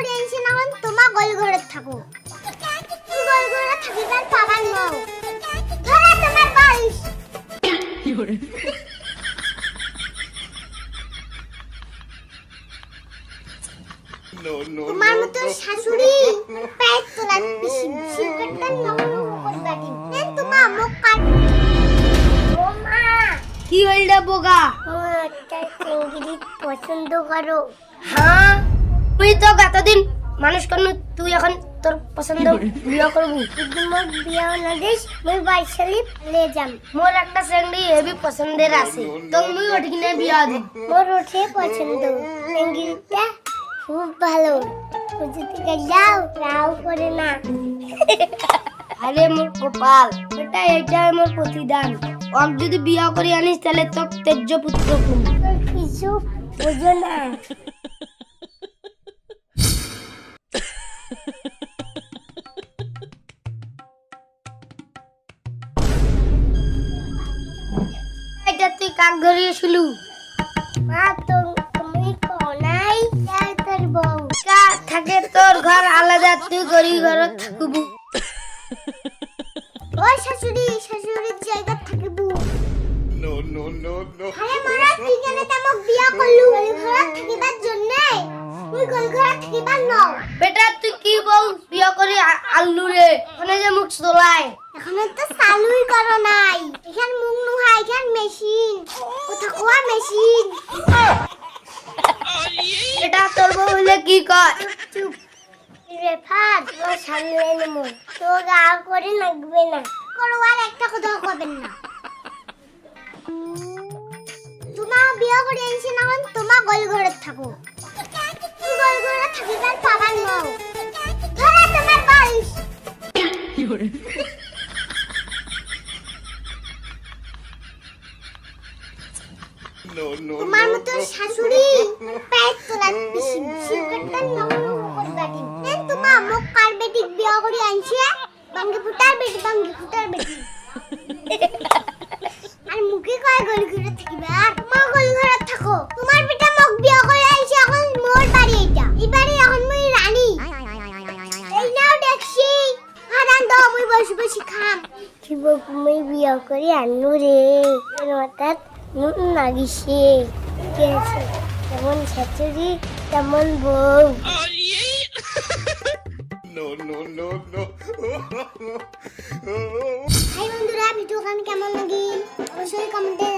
করে আইছি না হন তোমা গল ঘরে থাকো তুই গল ঘরে থাকিবার পাবার নও ধরা তোমার বালিশ No, no, তোমার মতো শাশুড়ি পেট তোলার পিসি পিসি করতে নরম তোমা মুখ কাট মা কি হইল বোগা আমার একটা চিংড়ি পছন্দ করো হ্যাঁ তুই তো এতদিন মানুষ কোন? তুই এখন তোর পছন্দ বিয়ে করবি? যদি মোর বিয়া না দিস মুই বাইশালি লে যাম। মোর একটা সেন্ডি হেভি পছন্দের আছে। তো মুই ওটি কিনে বিয়া দিই মোর ওঠে পছন্দ। চিংড়িটা খুব ভালো। যদি যাও রাও করে না। আরে মোর কপাল এটা এটা মোর প্রতিদান। অক যদি বিয়া করে আনিস তাহলে তো তেজ্য পুত্র কিছু বোঝো না। এটা তুই কাক ধরিয়েছিলু মা তো তুমি কোনাই যাই তোর বউ। কা থাকে তোর ঘর আলাদা তুই গরি ঘরত থাকবু। ও শাশুড়ি শাশুড়ির জায়গা থাকিবু। No, no, no, no. আরে মারা তুই কেন তামক বিয়া করলু? গল থাকিবার জন্য? বেটা তুই কি বল? বিয়া করে আ- রে মানে যে মুখ চলাই এখনও তো চালুই করো নাই। এখান মুখ নুহা এখান মেশিন। কথা কোয়া মেশিন? এটা তোর বউ হইলে কি কয়? চুপ রেফার ও সামনে নেমো তো গা করে লাগবে না। করো একটা কথা কবেন না। তোমা বিয়া করে আনছি না হন তোমা গল ঘরে থাকো No, no, no, মতো no. শাশুড়ি পেট তোলার করবাটি মুখ কার বেটি? বিয়া করে আনছি বাঙ্গি ফুটার বেটি বাঙ্গি ফুটার বেটি। বসে বসে খাম শিব মুই বিয়া করে আনু রে। অর্থাৎ নুন লাগিছে কেমন আছে? কেমন শাশুড়ি তেমন বউ? No no no no hi বন্ধুরা ভিডিও গান কেমন লাগিল অবশ্যই কমেন্টে